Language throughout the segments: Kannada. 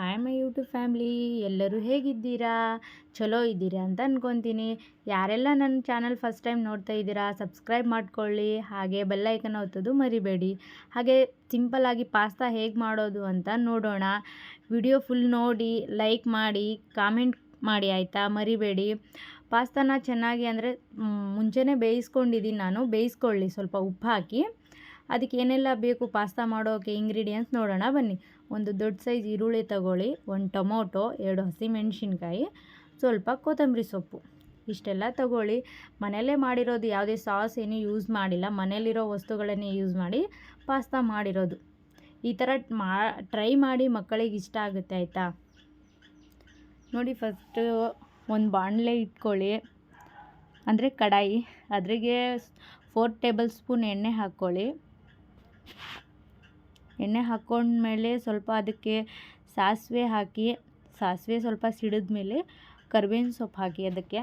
ಹಾಯ್ ಮೈ ಯೂಟ್ಯೂಬ್ ಫ್ಯಾಮ್ಲಿ, ಎಲ್ಲರೂ ಹೇಗಿದ್ದೀರಾ? ಚಲೋ ಇದ್ದೀರಾ ಅಂತ ಅಂದ್ಕೊತೀನಿ ಯಾರೆಲ್ಲ ನನ್ನ ಚಾನಲ್ ಫಸ್ಟ್ ಟೈಮ್ ನೋಡ್ತಾ ಇದ್ದೀರಾ, ಸಬ್ಸ್ಕ್ರೈಬ್ ಮಾಡ್ಕೊಳ್ಳಿ. ಹಾಗೆ ಬೆಲ್ಲೈಕನ್ ಒತ್ತೋದು ಮರಿಬೇಡಿ. ಹಾಗೆ ಸಿಂಪಲ್ಲಾಗಿ ಪಾಸ್ತಾ ಹೇಗೆ ಮಾಡೋದು ಅಂತ ನೋಡೋಣ. ವಿಡಿಯೋ ಫುಲ್ ನೋಡಿ, ಲೈಕ್ ಮಾಡಿ, ಕಾಮೆಂಟ್ ಮಾಡಿ ಆಯಿತಾ? ಮರಿಬೇಡಿ. ಪಾಸ್ತಾನ ಚೆನ್ನಾಗಿ ಅಂದರೆ ಮುಂಚೆನೇ ಬೇಯಿಸ್ಕೊಂಡಿದ್ದೀನಿ ನಾನು. ಬೇಯಿಸ್ಕೊಳ್ಳಿ. ಸ್ವಲ್ಪ ಉಪ್ಪು ಹಾಕಿ. ಅದಕ್ಕೆ ಏನೆಲ್ಲ ಬೇಕು? ಪಾಸ್ತಾ ಮಾಡೋಕ್ಕೆ ಇಂಗ್ರೀಡಿಯೆಂಟ್ಸ್ ನೋಡೋಣ, ಬನ್ನಿ. ಒಂದು ದೊಡ್ಡ ಸೈಜ್ ಈರುಳ್ಳಿ ತಗೊಳ್ಳಿ, ಒಂದು ಟೊಮೊಟೊ, ಎರಡು ಹಸಿಮೆಣಸಿನ್ಕಾಯಿ, ಸ್ವಲ್ಪ ಕೊತ್ತಂಬರಿ ಸೊಪ್ಪು. ಇಷ್ಟೆಲ್ಲ ತಗೊಳ್ಳಿ. ಮನೆಯಲ್ಲೇ ಮಾಡಿರೋದು ಯಾವುದೇ ಸಾಸ್ ಏನು ಯೂಸ್ ಮಾಡಿಲ್ಲ. ಮನೇಲಿರೋ ವಸ್ತುಗಳನ್ನೇ ಯೂಸ್ ಮಾಡಿ ಪಾಸ್ತಾ ಮಾಡಿರೋದು. ಈ ಥರ ಮಾ ಟ್ರೈ ಮಾಡಿ ಮಕ್ಕಳಿಗೆ ಇಷ್ಟ ಆಗುತ್ತೆ, ಆಯಿತಾ? ನೋಡಿ ಫಸ್ಟು ಒಂದು ಬಾಣಲೆ ಇಟ್ಕೊಳ್ಳಿ. ಅಂದರೆ ಕಡಾಯಿ. ಅದ್ರಿಗೆ ಫೋರ್ ಟೇಬಲ್ ಸ್ಪೂನ್ ಎಣ್ಣೆ ಹಾಕ್ಕೊಳ್ಳಿ. ಎಣ್ಣೆ ಹಾಕ್ಕೊಂಡ್ಮೇಲೆ ಸ್ವಲ್ಪ ಅದಕ್ಕೆ ಸಾಸಿವೆ ಹಾಕಿ, ಸಾಸಿವೆ ಸ್ವಲ್ಪ ಸಿಡಿದ ಮೇಲೆ ಕರ್ಬೇವಿನ ಸೊಪ್ಪು ಹಾಕಿ ಅದಕ್ಕೆ.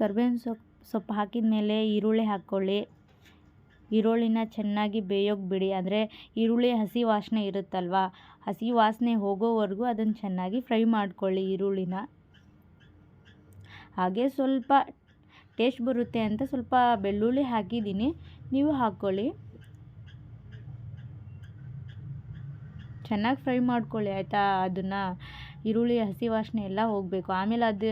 ಕರ್ಬೇವಿನ ಸೊಪ್ಪು ಸೊಪ್ಪು ಹಾಕಿದ ಮೇಲೆ ಈರುಳ್ಳಿ ಹಾಕ್ಕೊಳ್ಳಿ. ಈರುಳ್ಳಿನ ಚೆನ್ನಾಗಿ ಬೇಯೋಕೆ ಬಿಡಿ ಅಂದರೆ ಈರುಳ್ಳಿ ಹಸಿ ವಾಸನೆ ಇರುತ್ತಲ್ವ? ಹಸಿ ವಾಸನೆ ಹೋಗೋವರೆಗೂ ಅದನ್ನು ಚೆನ್ನಾಗಿ ಫ್ರೈ ಮಾಡ್ಕೊಳ್ಳಿ ಈರುಳ್ಳಿನ. ಹಾಗೆ ಸ್ವಲ್ಪ ಟೇಸ್ಟ್ ಬರುತ್ತೆ ಅಂತ ಸ್ವಲ್ಪ ಬೆಳ್ಳುಳ್ಳಿ ಹಾಕಿದ್ದೀನಿ. ನೀವು ಹಾಕ್ಕೊಳ್ಳಿ. ಚೆನ್ನಾಗಿ ಫ್ರೈ ಮಾಡ್ಕೊಳ್ಳಿ, ಆಯಿತಾ? ಅದನ್ನು ಈರುಳ್ಳಿ, ಹಸಿ ವಾಸನೆ ಎಲ್ಲ ಹೋಗಬೇಕು. ಆಮೇಲೆ ಅದು,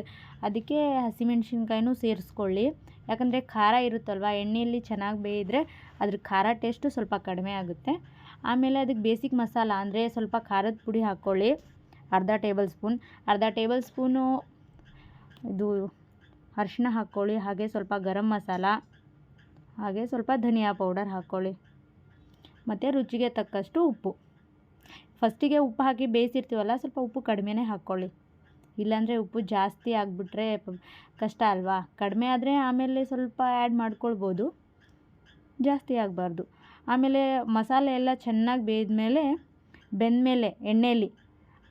ಅದಕ್ಕೆ ಹಸಿಮೆಣ್ಸಿನ್ಕಾಯಿನೂ ಸೇರಿಸ್ಕೊಳ್ಳಿ. ಯಾಕಂದರೆ ಖಾರ ಇರುತ್ತಲ್ವ? ಎಣ್ಣೆಯಲ್ಲಿ ಚೆನ್ನಾಗಿ ಬೇಯಿದ್ರೆ ಅದ್ರ ಖಾರ ಟೇಸ್ಟು ಸ್ವಲ್ಪ ಕಡಿಮೆ ಆಗುತ್ತೆ. ಆಮೇಲೆ ಅದಕ್ಕೆ ಬೇಸಿಕ್ ಮಸಾಲ, ಅಂದರೆ ಸ್ವಲ್ಪ ಖಾರದ ಪುಡಿ ಹಾಕ್ಕೊಳ್ಳಿ. ಅರ್ಧ ಟೇಬಲ್ ಸ್ಪೂನ್. ಅರ್ಧ ಟೇಬಲ್ ಸ್ಪೂನು ಇದು ಅರಿಶಿನ ಹಾಕ್ಕೊಳ್ಳಿ, ಹಾಗೆ ಸ್ವಲ್ಪ ಗರಂ ಮಸಾಲ, ಹಾಗೆ ಸ್ವಲ್ಪ ಧನಿಯಾ ಪೌಡರ್ ಹಾಕ್ಕೊಳ್ಳಿ. ಮತ್ತು ರುಚಿಗೆ ತಕ್ಕಷ್ಟು ಉಪ್ಪು. ಫಸ್ಟಿಗೆ ಉಪ್ಪು ಹಾಕಿ ಬೇಯಿಸಿರ್ತೀವಲ್ಲ, ಸ್ವಲ್ಪ ಉಪ್ಪು ಕಡಿಮೆನೇ ಹಾಕ್ಕೊಳ್ಳಿ. ಇಲ್ಲಾಂದರೆ ಉಪ್ಪು ಜಾಸ್ತಿ ಆಗಿಬಿಟ್ರೆ ಕಷ್ಟ ಅಲ್ವಾ? ಕಡಿಮೆ ಆದರೆ ಆಮೇಲೆ ಸ್ವಲ್ಪ ಆ್ಯಡ್ ಮಾಡ್ಕೊಳ್ಬೋದು. ಜಾಸ್ತಿ ಆಗಬಾರ್ದು. ಆಮೇಲೆ ಮಸಾಲೆ ಎಲ್ಲ ಚೆನ್ನಾಗಿ ಬೇಯ್ದಮೇಲೆ ಬೆಂದಮೇಲೆ ಎಣ್ಣೆಯಲ್ಲಿ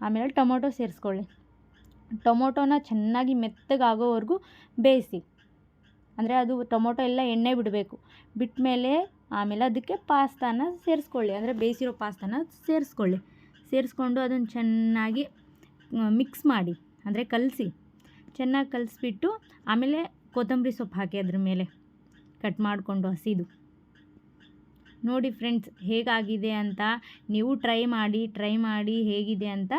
ಆಮೇಲೆ ಟೊಮೊಟೊ ಸೇರಿಸ್ಕೊಳ್ಳಿ. ಟೊಮೊಟೊನ ಚೆನ್ನಾಗಿ ಮೆತ್ತಗಾಗೋವರೆಗೂ ಬೇಯಿಸಿ. ಅಂದರೆ ಅದು ಟೊಮೊಟೊ ಎಲ್ಲ ಎಣ್ಣೆ ಬಿಡಬೇಕು. ಬಿಟ್ಟ ಮೇಲೆ ಆಮೇಲೆ ಅದಕ್ಕೆ ಪಾಸ್ತಾನ ಸೇರಿಸ್ಕೊಳ್ಳಿ. ಅಂದರೆ ಬೇಯಿಸಿರೋ ಪಾಸ್ತಾನ ಸೇರಿಸ್ಕೊಳ್ಳಿ. ಸೇರಿಸ್ಕೊಂಡು ಅದನ್ನು ಚೆನ್ನಾಗಿ ಮಿಕ್ಸ್ ಮಾಡಿ. ಅಂದರೆ ಕಲಸಿ. ಚೆನ್ನಾಗಿ ಕಲಿಸ್ಬಿಟ್ಟು ಆಮೇಲೆ ಕೊತ್ತಂಬರಿ ಸೊಪ್ಪು ಹಾಕಿ ಅದ್ರ ಮೇಲೆ ಕಟ್ ಮಾಡಿಕೊಂಡು ಹಸಿದು. ನೋಡಿ ಫ್ರೆಂಡ್ಸ್, ಹೇಗಾಗಿದೆ ಅಂತ ನೀವು ಟ್ರೈ ಮಾಡಿ ಟ್ರೈ ಮಾಡಿ ಹೇಗಿದೆ ಅಂತ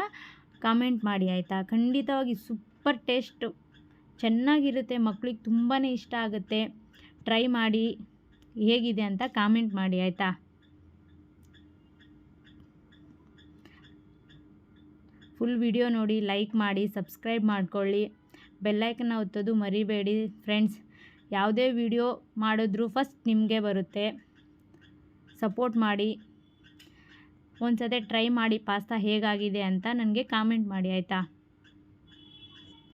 ಕಾಮೆಂಟ್ ಮಾಡಿ, ಆಯಿತಾ? ಖಂಡಿತವಾಗಿ ಸೂಪರ್ ಟೇಸ್ಟು ಚೆನ್ನಾಗಿರುತ್ತೆ ಮಕ್ಕಳಿಗೆ ತುಂಬಾ ಇಷ್ಟ ಆಗುತ್ತೆ. ಟ್ರೈ ಮಾಡಿ, ಹೇಗಿದೆ ಅಂತ ಕಾಮೆಂಟ್ ಮಾಡಿ, ಆಯಿತಾ? ಫುಲ್ ವಿಡಿಯೋ ನೋಡಿ ಲೈಕ್ ಮಾಡಿ ಸಬ್ಸ್ಕ್ರೈಬ್ ಮಾಡ್ಕೊಳ್ಳಿ. ಬೆಲ್ಲೈಕನ್ನ ಒತ್ತೋದು ಮರಿಬೇಡಿ ಫ್ರೆಂಡ್ಸ್ ಯಾವುದೇ ವಿಡಿಯೋ ಮಾಡಿದ್ರೂ ಫಸ್ಟ್ ನಿಮಗೆ ಬರುತ್ತೆ. ಸಪೋರ್ಟ್ ಮಾಡಿ. ಒಂದು ಸತಿ ಟ್ರೈ ಮಾಡಿ ಪಾಸ್ತಾ ಹೇಗಾಗಿದೆ ಅಂತ ನನಗೆ ಕಾಮೆಂಟ್ ಮಾಡಿ ಆಯಿತಾ?